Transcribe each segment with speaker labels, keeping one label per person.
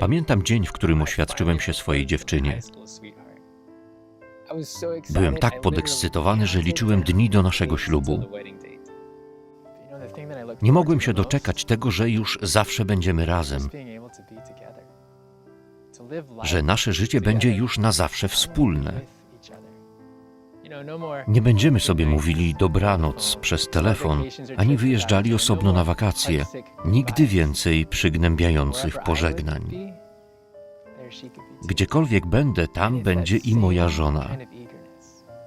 Speaker 1: Pamiętam dzień, w którym oświadczyłem się swojej dziewczynie. Byłem tak podekscytowany, że liczyłem dni do naszego ślubu. Nie mogłem się doczekać tego, że już zawsze będziemy razem, że nasze życie będzie już na zawsze wspólne. Nie będziemy sobie mówili dobranoc przez telefon, ani wyjeżdżali osobno na wakacje. Nigdy więcej przygnębiających pożegnań. Gdziekolwiek będę, tam będzie i moja żona.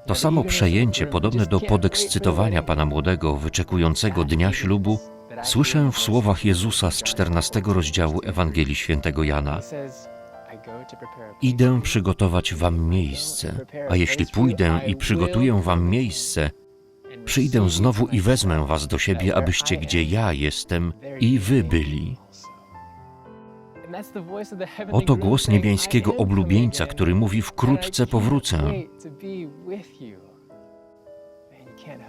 Speaker 1: To samo przejęcie, podobne do podekscytowania pana młodego, wyczekującego dnia ślubu, słyszę w słowach Jezusa z 14 rozdziału Ewangelii Świętego Jana. Idę przygotować wam miejsce, a jeśli pójdę i przygotuję wam miejsce, przyjdę znowu i wezmę was do siebie, abyście gdzie ja jestem i wy byli. Oto głos niebiańskiego oblubieńca, który mówi wkrótce powrócę.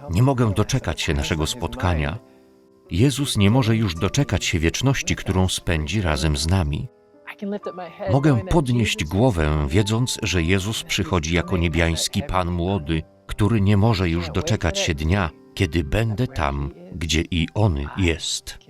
Speaker 1: Nie mogę doczekać się naszego spotkania. Jezus nie może już doczekać się wieczności, którą spędzi razem z nami. Mogę podnieść głowę, wiedząc, że Jezus przychodzi jako niebiański Pan młody, który nie może już doczekać się dnia, kiedy będę tam, gdzie i On jest.